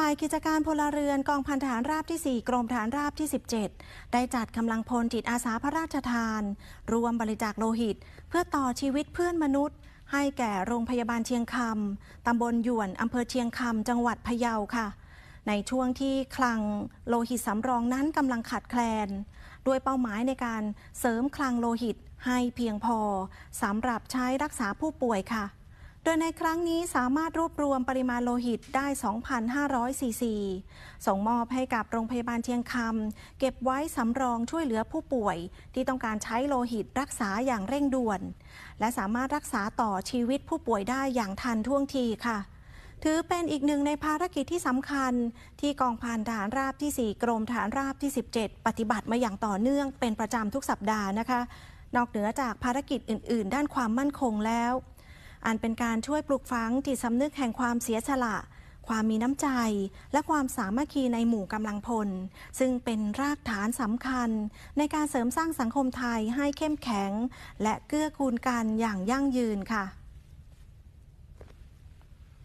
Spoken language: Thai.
ฝ่ายกิจการพลเรือนกองพันทหารราบที่ 4 กรมทหารราบที่ 17 ได้จัดกำลังพลจิตอาสาพระราชทาน รวมบริจาคโลหิต เพื่อต่อชีวิตเพื่อนมนุษย์ ให้แก่โรงพยาบาลเชียงคำตำบลหยวนอำเภอเชียงคำจังหวัดพะเยาค่ะ ในช่วงที่คลังโลหิตสำรองนั้นกำลังขาดแคลน ด้วยเป้าหมายในการเสริมคลังโลหิตให้เพียงพอสำหรับใช้รักษาผู้ป่วยค่ะ โดยในครั้งนี้สามารถรวบรวมปริมาณโลหิตได้ 2,500ซีซีส่งมอบให้กับโรงพยาบาลเชียงคำเก็บไว้สำรองช่วยเหลือผู้ป่วย ที่ต้องการใช้โลหิตรักษาอย่างเร่งด่วน และสามารถรักษาต่อชีวิตผู้ป่วยได้อย่างทันท่วงทีค่ะ ถือเป็นอีกหนึ่งในภารกิจที่สำคัญ ที่กองพันทหารราบที่ 4 กรมทหารราบที่ 17 ปฏิบัติมาอย่างต่อเนื่องเป็นประจำทุกสัปดาห์นะคะ นอกเหนือจากภารกิจอื่น ๆ ด้านความมั่นคงแล้ว อันเป็นการช่วยปลูกฝังจิตสำนึกแห่งความเสียสละ ความมีน้ำใจ และความสามัคคีในหมู่กำลังพล ซึ่งเป็นรากฐานสำคัญ ในการเสริมสร้างสังคมไทยให้เข้มแข็ง และเกื้อกูลกันอย่างยั่งยืนค่ะ